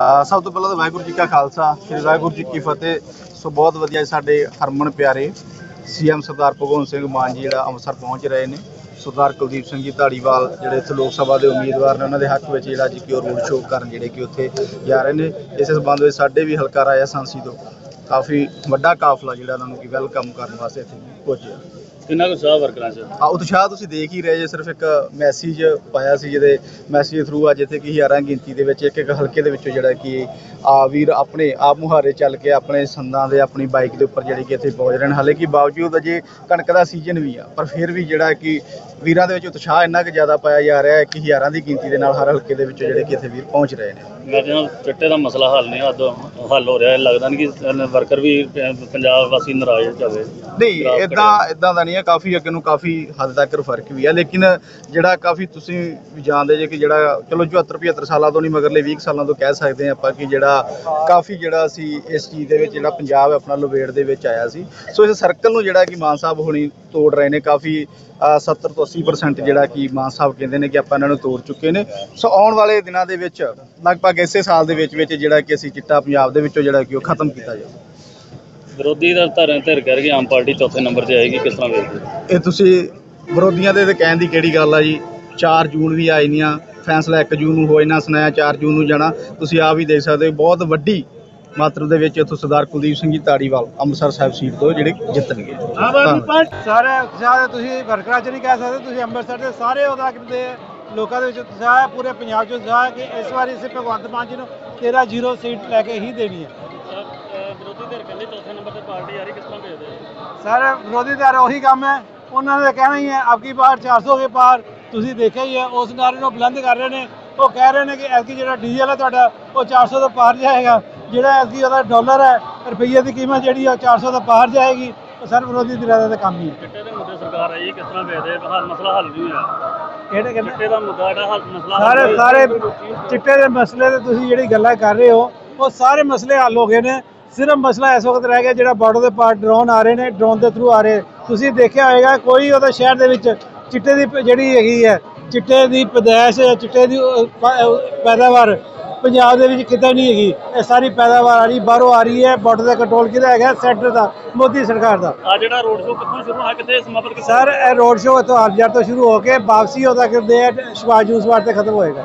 ਸਭ ਤੋਂ ਪਹਿਲਾਂ ਤਾਂ ਵਾਹਿਗੁਰੂ ਜੀ ਕਾ ਖਾਲਸਾ, ਸ੍ਰੀ ਵਾਹਿਗੁਰੂ ਜੀ ਕੀ ਫਤਿਹ। ਸੋ ਬਹੁਤ ਵਧੀਆ ਸਾਡੇ ਹਰਮਨ ਪਿਆਰੇ ਸੀਐਮ ਸਰਦਾਰ ਭਗਵੰਤ ਸਿੰਘ ਮਾਨ ਜੀ ਜਿਹੜਾ ਅੰਮ੍ਰਿਤਸਰ ਪਹੁੰਚ ਰਹੇ ਨੇ। ਸਰਦਾਰ ਕੁਲਦੀਪ ਸਿੰਘ ਜੀ ਧਾਲੀਵਾਲ ਜਿਹੜੇ ਇੱਥੇ ਲੋਕ ਸਭਾ ਦੇ ਉਮੀਦਵਾਰ ਨੇ, ਉਹਨਾਂ ਦੇ ਹੱਕ ਵਿੱਚ ਜਿਹੜਾ ਜੀ ਕਿ ਉਹ ਰੋਡ ਸ਼ੋਅ ਕਰਨ ਜਿਹੜੇ ਕਿ ਉੱਥੇ ਜਾ ਰਹੇ ਨੇ। ਇਸੇ ਸਬੰਧ ਵਿੱਚ ਸਾਡੇ ਵੀ ਹਲਕਾ ਰਾਇਆ ਸਾਂਸੀ ਤੋਂ ਕਾਫੀ ਵੱਡਾ ਕਾਫਲਾ ਜਿਹੜਾ ਉਹਨਾਂ ਨੂੰ ਕਿ ਵੈਲਕਮ ਕਰਨ ਵਾਸਤੇ ਇੱਥੇ ਪਹੁੰਚਿਆ। ਇਹਨਾਂ ਕੁ ਸਾਹ ਵਰਕਰਾਂ ਚ? ਆ ਉਤਸ਼ਾਹ ਤੁਸੀਂ ਦੇਖ ਹੀ ਰਹੇ ਜੇ, ਸਿਰਫ ਇੱਕ ਮੈਸੇਜ ਪਾਇਆ ਸੀ ਜਿਹਦੇ ਮੈਸੇਜ ਥਰੂ ਅੱਜ ਇੱਥੇ ਕਿ ਹਜ਼ਾਰਾਂ ਗਿਣਤੀ ਦੇ ਵਿੱਚ, ਇੱਕ ਇੱਕ ਹਲਕੇ ਦੇ ਵਿੱਚੋਂ ਜਿਹੜਾ ਕਿ ਆ ਵੀਰ ਆਪਣੇ ਆਪ ਮੁਹਾਰੇ ਚੱਲ ਕੇ ਆਪਣੇ ਸੰਦਾਂ ਦੇ, ਆਪਣੀ ਬਾਈਕ ਦੇ ਉੱਪਰ ਜਿਹੜੀ ਕਿ ਇੱਥੇ ਪਹੁੰਚ ਰਹੇ ਨੇ। ਹਾਲੇ ਕਿ ਬਾਵਜੂਦ ਅਜੇ ਕਣਕ ਦਾ ਸੀਜ਼ਨ ਵੀ ਆ, ਪਰ ਫਿਰ ਵੀ ਜਿਹੜਾ ਕਿ ਵੀਰਾਂ ਦੇ ਵਿੱਚ ਉਤਸ਼ਾਹ ਇੰਨਾ ਕੁ ਜ਼ਿਆਦਾ ਪਾਇਆ ਜਾ ਰਿਹਾ ਹੈ ਕਿ ਹਜ਼ਾਰਾਂ ਦੀ ਗਿਣਤੀ ਦੇ ਨਾਲ ਹਰ ਹਲਕੇ ਦੇ ਵਿੱਚੋਂ ਜਿਹੜੇ ਕਿ ਇੱਥੇ ਵੀਰ ਪਹੁੰਚ ਰਹੇ ਨੇ। ਮੈਂ ਕਹਿੰਦਾ ਚਿੱਟੇ ਦਾ ਮਸਲਾ ਹੱਲ ਨਹੀਂ ਹੱਦ ਹੱਲ ਹੋ ਰਿਹਾ ਲੱਗਦਾ ਨਹੀਂ ਕਿ ਵਰਕਰ ਵੀ ਪੰਜਾਬ ਵਾਸੀ ਨਾਰਾਜ਼ ਜਾਵੇ। ਨਹੀਂ ਇਦਾਂ ਇਦਾਂ ਦਾ ਨਹੀਂ ਹੈ। ਕਾਫੀ ਅੱਗੇ ਨੂੰ ਕਾਫੀ ਹੱਦ ਤੱਕ ਫ਼ਰਕ ਵੀ ਹੈ। ਲੇਕਿਨ ਜਿਹੜਾ ਕਾਫੀ ਤੁਸੀਂ ਵੀ ਜਾਣਦੇ ਜੇ ਕਿ ਜਿਹੜਾ ਚਲੋ 74 75 ਸਾਲਾਂ ਤੋਂ ਨਹੀਂ ਮਗਰਲੇ 20 ਸਾਲਾਂ ਤੋਂ ਕਹਿ ਸਕਦੇ ਹਾਂ ਆਪਾਂ ਕਿ ਜਿਹੜਾ ਕਾਫੀ ਜਿਹੜਾ ਸੀ ਇਸ ਚੀਜ਼ ਦੇ ਵਿੱਚ ਜਿਹੜਾ ਪੰਜਾਬ ਆਪਣਾ ਲੋਵੇੜ ਦੇ ਵਿੱਚ ਆਇਆ ਸੀ। ਸੋ ਇਸ ਸਰਕਲ ਨੂੰ ਜਿਹੜਾ ਕਿ ਮਾਨ ਸਾਹਿਬ ਹੁਣੀ ਤੋੜ ਰਹੇ ਨੇ ਕਾਫੀ ਅ, 70 ਤੋਂ 80% ਜਿਹੜਾ ਕਿ ਮਾਨ ਸਾਹਿਬ ਕਹਿੰਦੇ ਨੇ ਕਿ ਆਪਾਂ ਇਹਨਾਂ ਨੂੰ ਤੋੜ ਚੁੱਕੇ ਨੇ। ਸੋ ਆਉਣ ਵਾਲੇ ਦਿਨਾਂ ਦੇ ਵਿੱਚ ਲਗਭਗ ਇਸੇ ਸਾਲ ਦੇ ਵਿੱਚ ਵਿੱਚ ਜਿਹੜਾ ਕਿ ਅਸੀਂ ਚਿੱਟਾ ਪੰਜਾਬ ਦੇ ਵਿੱਚੋਂ ਜਿਹੜਾ ਕਿ ਉਹ ਖਤਮ ਕੀਤਾ ਜਾਵੇ। ਵਿਰੋਧੀ ਦਾ ਧਰਨ ਧਿਰ ਕਰਕੇ ਆਮ ਪਾਰਟੀ ਚੌਥੇ ਨੰਬਰ ਤੇ ਆਏਗੀ ਕਿਸ ਤਰ੍ਹਾਂ ਵੇਖਦੇ ਇਹ ਤੁਸੀਂ ਵਿਰੋਧੀਆਂ ਦੇ ਤੇ ਕਹਿਣ ਦੀ ਕਿਹੜੀ ਗੱਲ ਆ ਜੀ? 4 ਜੂਨ ਵੀ ਆਈ ਨਹੀਂ ਆ ਫੈਸਲਾ 1 ਜੂਨ ਨੂੰ ਹੋਏ ਨਾ ਸੁਣਾਇਆ 4 ਜੂਨ ਨੂੰ ਜਾਣਾ। ਤੁਸੀਂ ਆਪ ਹੀ ਦੇਖ ਸਕਦੇ ਹੋ ਬਹੁਤ ਵੱਡੀ ਮਾਤਰਾ ਦੇ ਵਿੱਚ ਇੱਥੋਂ ਸਰਦਾਰ ਕੁਲਦੀਪ ਸਿੰਘ ਜੀ ਤਾੜੀਵਾਲ ਅੰਮ੍ਰਿਤਸਰ ਸਾਹਿਬ ਸੀਟ ਤੋਂ ਜਿਹੜੇ ਜਿੱਤਣਗੇ। ਧੰਨਵਾਦ। ਸਾਰੇ ਉਤਸ਼ਾਹ ਦੇ ਤੁਸੀਂ ਵਰਕਰਾਂ ਚ ਨਹੀਂ ਕਹਿ ਸਕਦੇ ਤੁਸੀਂ ਅੰਮ੍ਰਿਤਸਰ ਦੇ ਸਾਰੇ ਉਹਦਾ ਦੇ ਲੋਕਾਂ ਦੇ ਵਿੱਚ ਉਤਸ਼ਾਹ ਪੂਰੇ ਪੰਜਾਬ ਚ ਉਤਸ਼ਾਹ ਕਿ ਇਸ ਵਾਰੀ ਅਸੀਂ ਭਗਵੰਤ ਮਾਨ ਜੀ ਨੂੰ 13 ਜ਼ੀਰੋ ਸੀਟ ਲੈ ਕੇ ਹੀ ਦੇਣੀ ਹੈ। ਵਿਰੋਧੀ ਧਿਰ ਕਹਿੰਦੇ ਚੌਥੇ ਨੰਬਰ ਤੇ ਪਾਰਟੀ ਆ ਰਹੀ ਕਿਸ ਤਰ੍ਹਾਂ ਵੇਖਦੇ ਸਾਰੇ ਵਿਰੋਧੀ ਧਿਰ ਉਹੀ ਕੰਮ ਹੈ ਉਹਨਾਂ ਨੇ ਕਹਿਣਾ ਹੀ ਹੈ ਆਪਕੀ ਪਾਰ 400 ਕੇ ਪਾਰ ਤੁਸੀਂ ਦੇਖਿਆ ਹੀ ਹੈ ਉਸ ਨਾਰੇ ਨੂੰ ਬੁਲੰਦ ਕਰ ਰਹੇ ਨੇ। ਉਹ ਕਹਿ ਰਹੇ ਨੇ ਕਿ ਐਤਕੀ ਜਿਹੜਾ ਡੀਜ਼ਲ ਹੈ ਤੁਹਾਡਾ ਉਹ 400 ਤੋਂ ਪਾਰ ਜਾਏਗਾ। ਜਿਹੜਾ ਐਤਕੀ ਉਹਦਾ ਡਾਲਰ ਹੈ ਰੁਪਈਏ ਦੀ ਕੀਮਤ ਜਿਹੜੀ ਉਹ 400 ਤੋਂ ਪਾਰ ਜਾਏਗੀ ਉਹ ਸਰ ਵਿਰੋਧੀ ਧਿਰਾਂ ਦਾ ਕੰਮ ਹੀ ਹੈ। ਚਿੱਟੇ ਦੇ ਮੁੱਦੇ ਸਰਕਾਰ ਆਈ ਕਿਸ ਤਰ੍ਹਾਂ ਵੇਖਦੇ ਹੱਲ ਮਸਲਾ ਹੱਲ ਨਹੀਂ ਹੋਇਆ। ਕਿਹੜੇ ਕਹਿੰਦੇ ਚਿੱਟੇ ਦਾ ਮੁੱਦਾ ਜਿਹੜਾ ਹੱਲ ਮਸਲਾ ਹੱਲ ਸਾਰੇ ਹੋਇਆ। ਸਾਰੇ ਚਿੱਟੇ ਦੇ ਮਸਲੇ ਤੇ ਤੁਸੀਂ ਜਿਹੜੀ ਗੱਲਾਂ ਕਰ ਰਹੇ ਹੋ ਉਹ ਸਾਰੇ ਮਸਲੇ ਹੱਲ ਹੋ ਗਏ ਨੇ। ਸਿਰਫ ਮਸਲਾ ਇਸ ਵਕਤ ਰਹਿ ਗਿਆ ਜਿਹੜਾ ਬਾਰਡਰ ਦੇ ਪਾਰ ਡਰੋਨ ਆ ਰਹੇ ਨੇ ਡਰੋਨ ਦੇ ਥਰੂ ਆ ਰਹੇ। ਤੁਸੀਂ ਦੇਖਿਆ ਹੋਵੇਗਾ ਕੋਈ ਉਹਦਾ ਸ਼ਹਿਰ ਦੇ ਵਿੱਚ ਚਿੱਟੇ ਦੀ ਪ- ਜਿਹੜੀ ਹੈਗੀ ਹੈ ਚਿੱਟੇ ਦੀ ਪਦੈਸ਼ ਚਿੱਟੇ ਦੀ ਪ- ਪੈਦਾਵਾਰ ਪੰਜਾਬ ਦੇ ਵਿੱਚ ਕਿਤੇ ਨਹੀਂ ਹੈਗੀ। ਇਹ ਸਾਰੀ ਪੈਦਾਵਾਰ ਆ ਰਹੀ ਬਾਹਰੋਂ ਆ ਰਹੀ ਹੈ ਬਾਰਡਰ ਦਾ ਕੰਟਰੋਲ ਕਿਹਦਾ ਹੈਗਾ ਸੈਂਟਰ ਦਾ ਮੋਦੀ ਸਰਕਾਰ ਦਾ। ਆ ਜਿਹੜਾ ਰੋਡ ਸ਼ੋਅ ਕਿੱਥੋਂ ਸ਼ੁਰੂ ਹੋਣਾ ਕਿੱਥੇ ਸਮਾਪਤ ਕਿੱਥੇ ਸਰ ਇਹ ਰੋਡ ਸ਼ੋਅ ਤੋਂ ਹਰਜਰ ਤੋਂ ਸ਼ੁਰੂ ਹੋ ਕੇ ਵਾਪਸੀ ਉਹਦਾ ਕਰਦੇ ਆ ਸ਼ਿਵਾਜੀ ਤੇ ਖਤਮ ਹੋਏਗਾ।